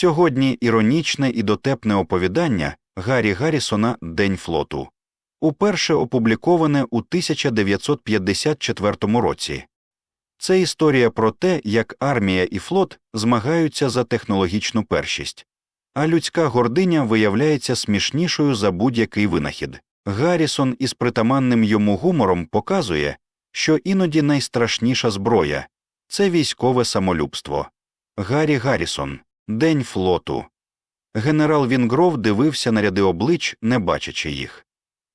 Сьогодні іронічне і дотепне оповідання Гаррі Гаррісона День флоту, уперше опубліковане у 1954 році. Це історія про те, як армія і флот змагаються за технологічну першість, а людська гординя виявляється смішнішою за будь-який винахід. Гаррісон із притаманним йому гумором показує, що іноді найстрашніша зброя це військове самолюбство. Гаррі Гаррісон День флоту. Генерал Вінгров дивився на ряди облич, не бачачи їх.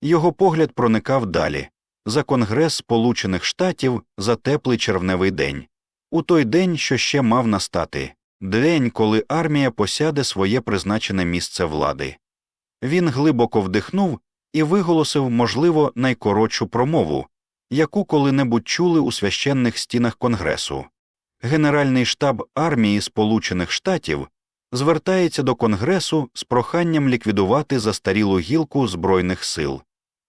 Його погляд проникав далі за Конгрес Сполучених Штатів за теплий червневий день, у той день, що ще мав настати день, коли армія посяде своє призначене місце влади. Він глибоко вдихнув і виголосив, можливо, найкоротшу промову, яку коли-небудь чули у священних стінах Конгресу. Генеральний штаб армії Сполучених Штатів звертається до Конгресу з проханням ліквідувати застарілу гілку Збройних сил.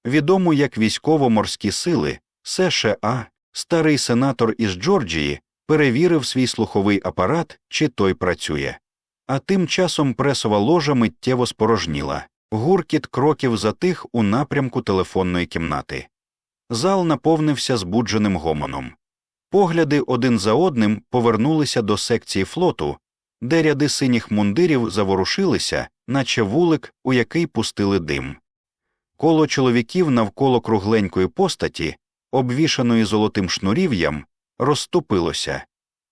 Відому як військово-морські сили США, старий сенатор із Джорджії перевірив свій слуховий апарат, чи той працює. А тим часом пресова ложа миттєво спорожніла, гуркіт кроків затих у напрямку телефонної кімнати. Зал наповнився збудженим гомоном. Погляди один за одним повернулися до секції флоту, де ряди синіх мундирів заворушилися, наче вулик, у який пустили дим. Коло чоловіків навколо кругленької постаті, обвішаної золотим шнурів'ям, розступилося,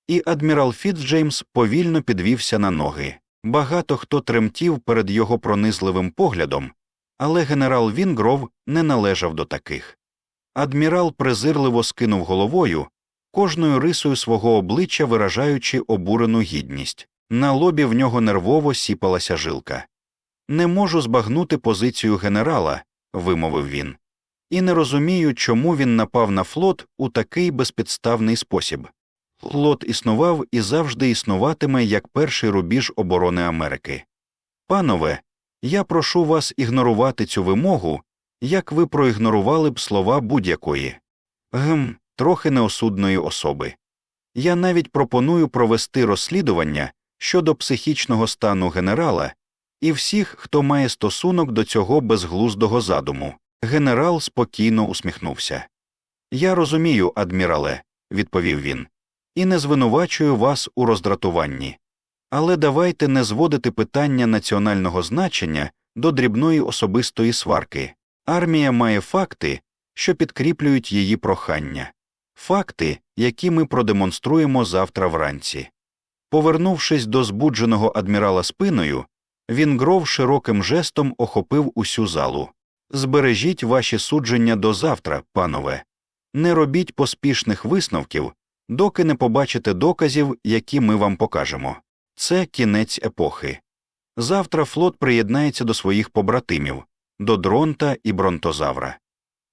і адмірал Фіцджеймс повільно підвівся на ноги. Багато хто тремтів перед його пронизливим поглядом, але генерал Вінгров не належав до таких. Адмірал презирливо скинув головою, кожною рисою свого обличчя виражаючи обурену гідність. На лобі в нього нервово сіпалася жилка. Не можу збагнути позицію генерала, вимовив він, і не розумію, чому він напав на флот у такий безпідставний спосіб. Флот існував і завжди існуватиме як перший рубіж оборони Америки. Панове, я прошу вас ігнорувати цю вимогу, як ви проігнорували б слова будь-якої гм, трохи неосудної особи. Я навіть пропоную провести розслідування щодо психічного стану генерала і всіх, хто має стосунок до цього безглуздого задуму. Генерал спокійно усміхнувся. Я розумію, адмірале, відповів він, і не звинувачую вас у роздратуванні. Але давайте не зводити питання національного значення до дрібної особистої сварки. Армія має факти, що підкріплюють її прохання, факти, які ми продемонструємо завтра вранці. Повернувшись до збудженого адмірала спиною, він гров широким жестом охопив усю залу. Збережіть ваші судження до завтра, панове, не робіть поспішних висновків, доки не побачите доказів, які ми вам покажемо. Це кінець епохи. Завтра флот приєднається до своїх побратимів, до дронта і бронтозавра.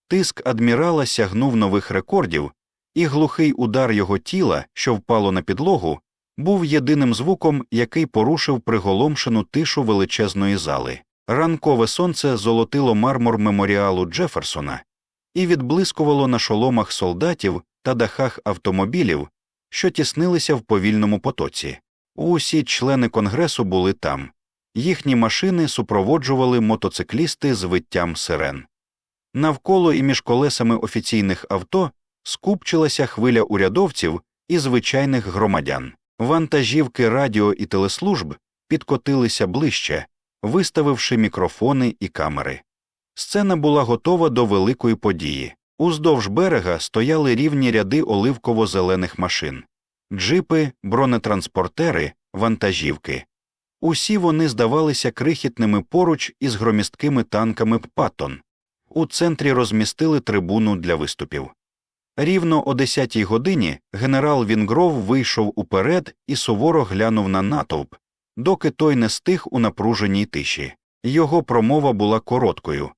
Тиск адмірала сягнув нових рекордів, і глухий удар його тіла, що впало на підлогу, був єдиним звуком, який порушив приголомшену тишу величезної зали. Ранкове сонце золотило мармур меморіалу Джеферсона і відблискувало на шоломах солдатів та дахах автомобілів, що тіснилися в повільному потоці. Усі члени конгресу були там, їхні машини супроводжували мотоциклісти з виттям сирен. Навколо і між колесами офіційних авто скупчилася хвиля урядовців і звичайних громадян. Вантажівки радіо і телеслужб підкотилися ближче, виставивши мікрофони і камери. Сцена була готова до великої події. Уздовж берега стояли рівні ряди оливково-зелених машин, джипи, бронетранспортери, вантажівки. Усі вони здавалися крихітними поруч із громісткими танками Паттон. У центрі розмістили трибуну для виступів. Рівно о 10 годині генерал Вінгров вийшов уперед і суворо глянув на натовп, доки той не стих у напруженій тиші. Його промова була короткою,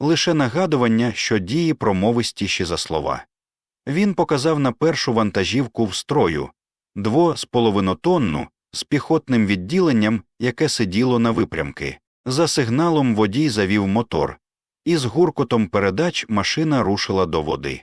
лише нагадування, що дії промовистіші за слова. Він показав на першу вантажівку в строю дво з половинотонну з піхотним відділенням, яке сиділо на випрямки. За сигналом водій завів мотор, і з гуркотом передач машина рушила до води.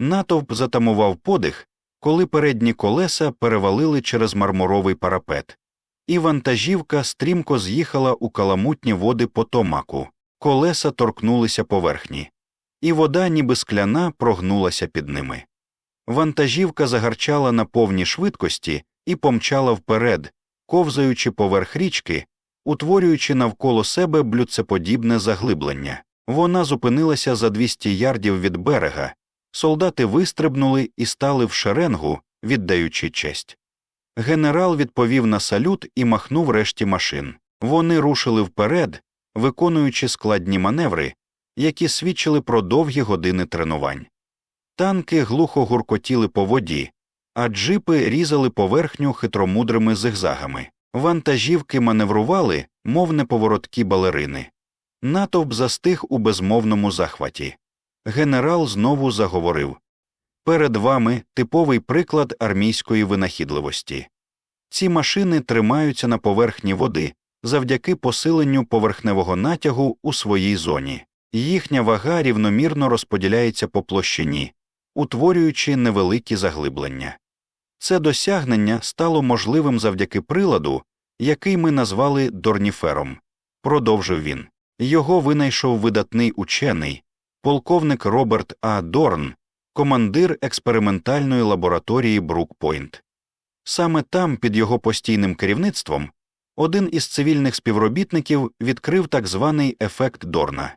Натовп затамував подих, коли передні колеса перевалили через мармуровий парапет, і вантажівка стрімко з'їхала у каламутні води Потомаку, колеса торкнулися поверхні, і вода, ніби скляна, прогнулася під ними. Вантажівка загарчала на повній швидкості і помчала вперед, ковзаючи поверх річки, утворюючи навколо себе блюдцеподібне заглиблення. Вона зупинилася за 200 ярдів від берега, солдати вистрибнули і стали в шеренгу, віддаючи честь. Генерал відповів на салют і махнув решті машин. Вони рушили вперед, виконуючи складні маневри, які свідчили про довгі години тренувань. Танки глухо гуркотіли по воді, а джипи різали поверхню хитромудрими зигзагами. Вантажівки маневрували, мов неповороткі балерини. Натовп застиг у безмовному захваті. Генерал знову заговорив Перед вами типовий приклад армійської винахідливості. Ці машини тримаються на поверхні води завдяки посиленню поверхневого натягу у своїй зоні. Їхня вага рівномірно розподіляється по площині, утворюючи невеликі заглиблення. Це досягнення стало можливим завдяки приладу, який ми назвали дорніфером, продовжив він. Його винайшов видатний учений, полковник Роберт А. Дорн, командир експериментальної лабораторії Брукпойнт. Саме там, під його постійним керівництвом, один із цивільних співробітників відкрив так званий ефект Дорна.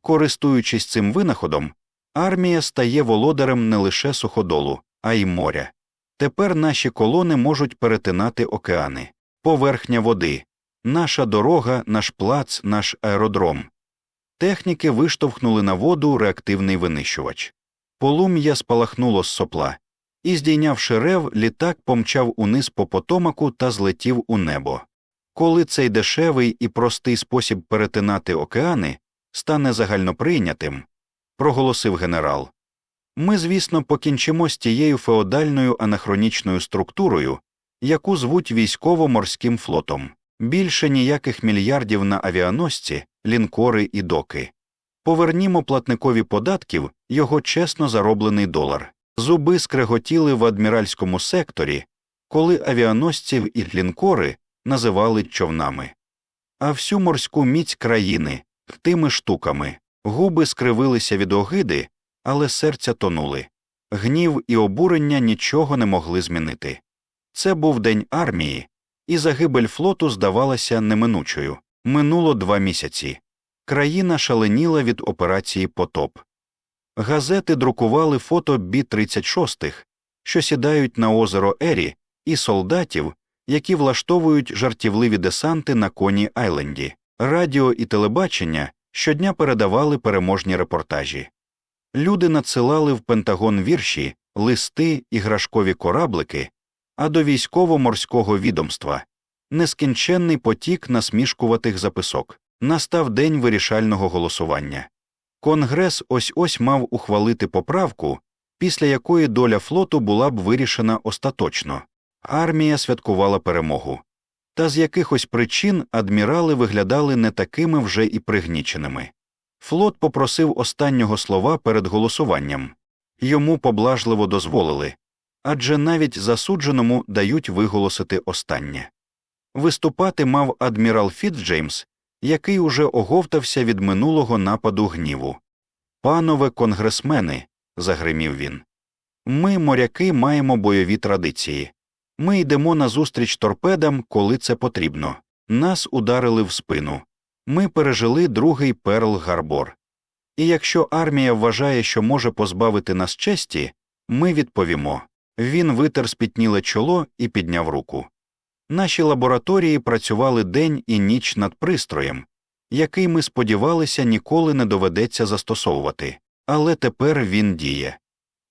Користуючись цим винаходом, армія стає володарем не лише суходолу, а й моря. Тепер наші колони можуть перетинати океани, поверхня води, наша дорога, наш плац, наш аеродром. Техніки виштовхнули на воду реактивний винищувач. Полум'я спалахнуло з сопла, і, здійнявши рев, літак помчав униз по потомаку та злетів у небо. Коли цей дешевий і простий спосіб перетинати океани стане загальноприйнятим, проголосив генерал. Ми, звісно, покінчимо з тією феодальною анахронічною структурою, яку звуть військово-морським флотом, більше ніяких мільярдів на авіаносці, лінкори і доки. Повернімо платникові податків його чесно зароблений долар. Зуби скреготіли в адміральському секторі, коли авіаносців і лінкори називали човнами. А всю морську міць країни тими штуками, губи скривилися від огиди, але серця тонули. Гнів і обурення нічого не могли змінити. Це був день армії, і загибель флоту здавалася неминучою. Минуло два місяці. Країна шаленіла від операції Потоп. Газети друкували фото Бі 36 що сідають на озеро Ері, і солдатів, які влаштовують жартівливі десанти на коні Айленді. Радіо і телебачення щодня передавали переможні репортажі. Люди надсилали в Пентагон вірші, листи, іграшкові кораблики, а до військово-морського відомства нескінченний потік насмішкуватих записок. Настав день вирішального голосування. Конгрес ось ось мав ухвалити поправку, після якої доля флоту була б вирішена остаточно. Армія святкувала перемогу. Та з якихось причин адмірали виглядали не такими вже і пригніченими. Флот попросив останнього слова перед голосуванням йому поблажливо дозволили адже навіть засудженому дають виголосити останнє. Виступати мав адмірал Фіцджеймс, який уже оговтався від минулого нападу гніву. Панове конгресмени, загримів він. Ми, моряки, маємо бойові традиції. Ми йдемо назустріч торпедам, коли це потрібно. Нас ударили в спину. Ми пережили другий перл Гарбор. І якщо армія вважає, що може позбавити нас честі, ми відповімо. Він витер спітніле чоло і підняв руку. Наші лабораторії працювали день і ніч над пристроєм, який ми сподівалися ніколи не доведеться застосовувати, але тепер він діє.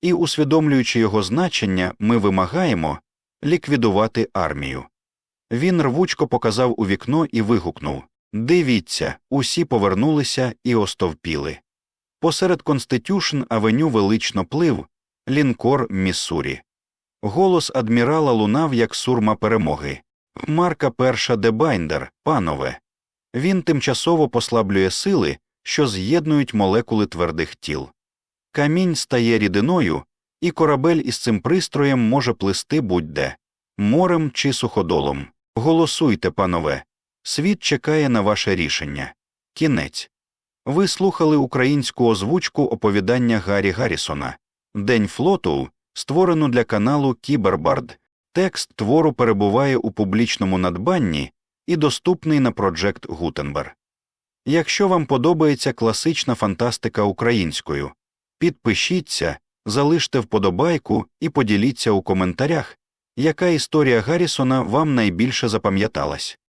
І, усвідомлюючи його значення, ми вимагаємо ліквідувати армію. Він рвучко показав у вікно і вигукнув Дивіться, усі повернулися і остовпіли. Посеред Конститюшн авеню велично плив лінкор Міссурі. Голос адмірала лунав як сурма перемоги. Марка перша Дебайндер, панове. Він тимчасово послаблює сили, що з'єднують молекули твердих тіл. Камінь стає рідиною, і корабель із цим пристроєм може плисти будь де морем чи суходолом. Голосуйте, панове. Світ чекає на ваше рішення. Кінець. Ви слухали українську озвучку оповідання Гаррі Гаррісона День флоту, створену для каналу Кібербард. Текст твору перебуває у публічному надбанні і доступний на Project Gutenberg. Якщо вам подобається класична фантастика українською, підпишіться, залиште вподобайку і поділіться у коментарях, яка історія Гаррісона вам найбільше запам'яталась.